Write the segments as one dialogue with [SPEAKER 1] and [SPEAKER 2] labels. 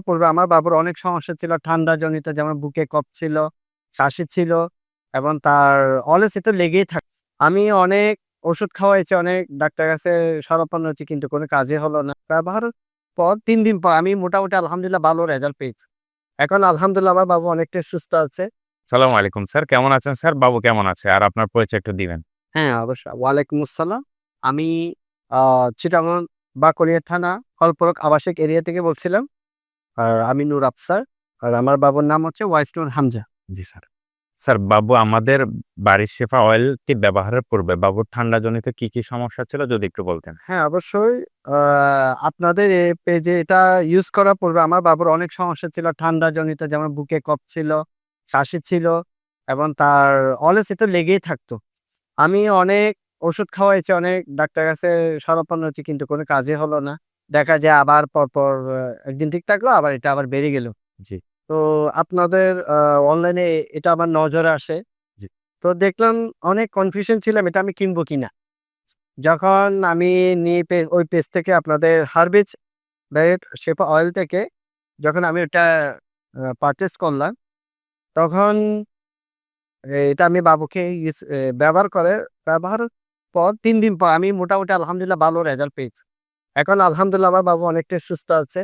[SPEAKER 1] পূর্বে আমার বাবুর অনেক সমস্যা ছিল ঠান্ডা জনিত যেমন বুকে কফ ছিল কাশি ছিল এবং তার অলস তো লেগেই থাকছে আমি অনেক ওষুধ খাওয়াইছি অনেক ডাক্তার কাছে সরাপান্ন হচ্ছে কিন্তু কোনো কাজে হলো না। ব্যবহার পর তিন দিন পর আমি মোটামুটি আলহামদুলিল্লাহ ভালো রেজাল্ট পেয়েছি। এখন আলহামদুলিল্লাহ আমার বাবু অনেকটা সুস্থ আছে।
[SPEAKER 2] সালাম আলাইকুম স্যার কেমন আছেন স্যার? বাবু কেমন আছে? আর আপনার পরিচয় একটু দিবেন।
[SPEAKER 1] হ্যাঁ অবশ্যই। ওয়ালাইকুম আসসালাম। আমি আহ, চিটাগং বাকরিয়া থানা হলপরক আবাসিক এরিয়া থেকে বলছিলাম। আর আমি নূর আফসার আর আমার বাবুর নাম হচ্ছে ওয়াইস্টোন হামজা।
[SPEAKER 2] জি স্যার। স্যার বাবু আমাদের বাড়ির শেফা অয়েলটি ব্যবহারের পূর্বে বাবুর ঠান্ডা জনিত কি কি সমস্যা ছিল যদি একটু বলতেন?
[SPEAKER 1] হ্যাঁ অবশ্যই। আপনাদের এই পেজে এটা ইউজ করার পূর্বে আমার বাবুর অনেক সমস্যা ছিল। ঠান্ডা জনিত যেমন বুকে কফ ছিল কাশি ছিল এবং তার অলস তো লেগেই থাকতো। আমি অনেক ওষুধ খাওয়াইছি অনেক ডাক্তার কাছে সরাপান্ন হচ্ছে কিন্তু কোনো কাজে হলো না। দেখা যায় আবার পরপর একদিন ঠিক থাকল আবার এটা আবার বেড়ে গেল
[SPEAKER 2] জি।
[SPEAKER 1] তো আপনাদের অনলাইনে এটা আমার নজরে আসে
[SPEAKER 2] জি।
[SPEAKER 1] তো দেখলাম অনেক কনফিউশন ছিলাম এটা আমি কিনবো কিনা যখন আমি নিয়ে ওই পেজ থেকে আপনাদের হার্বিজ ডাইরেক্ট শেফা অয়েল থেকে যখন আমি ওটা পারচেস করলাম তখন এটা আমি বাবুকে ইউজ- ব্যবহার করে ব্যবহার পর তিন দিন পর আমি মোটামুটি আলহামদুলিল্লাহ ভালো রেজাল্ট পেয়েছি এখন আলহামদুলিল্লাহ আমার বাবু অনেকটা সুস্থ আছে।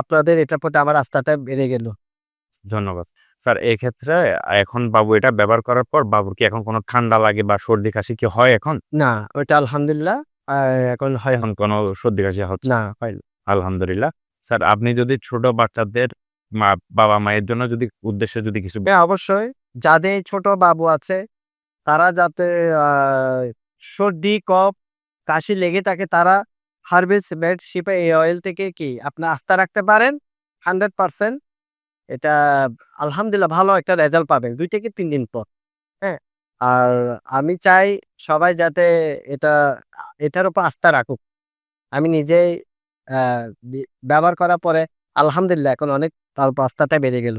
[SPEAKER 1] আপনাদের এটার প্রতি আমার আস্থাটা বেড়ে গেল।
[SPEAKER 2] ধন্যবাদ। স্যার এই ক্ষেত্রে এখন বাবু এটা ব্যবহার করার পর বাবুর কি এখন কোনো ঠান্ডা লাগে বা সর্দি কাশি কি হয় এখন?
[SPEAKER 1] না ওইটা আলহামদুলিল্লাহ এখন হয়
[SPEAKER 2] এখন কোনো সর্দি কাশি হচ্ছে?
[SPEAKER 1] না হয়
[SPEAKER 2] আলহামদুলিল্লাহ। স্যার আপনি যদি ছোট বাচ্চাদের মা বাবা মায়ের জন্য যদি উদ্দেশ্যে যদি কিছু
[SPEAKER 1] হ্যাঁ অবশ্যই। যাদের ছোট বাবু আছে তারা যাতে আহ, সর্দি কফ কাশি লেগে থাকে তারা হার্বেস বেড শিপে এই অয়েল থেকে কি আপনি আস্থা রাখতে পারেন? হান্ড্রেড পার্সেন্ট এটা আলহামদুলিল্লাহ ভালো একটা রেজাল্ট পাবেন দুই থেকে তিন দিন পর। হ্যাঁ? আর আমি চাই সবাই যাতে এটা এটার উপর আস্থা রাখুক। আমি নিজেই আহ, ব্যবহার করার পরে আলহামদুলিল্লাহ এখন অনেক তার উপর আস্থাটা বেড়ে গেল।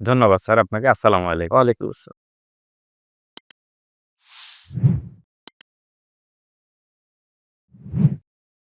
[SPEAKER 2] ধন্যবাদ স্যার আপনাকে আসসালামু আলাইকুম।
[SPEAKER 1] ওয়ালাইকুম আসসালাম।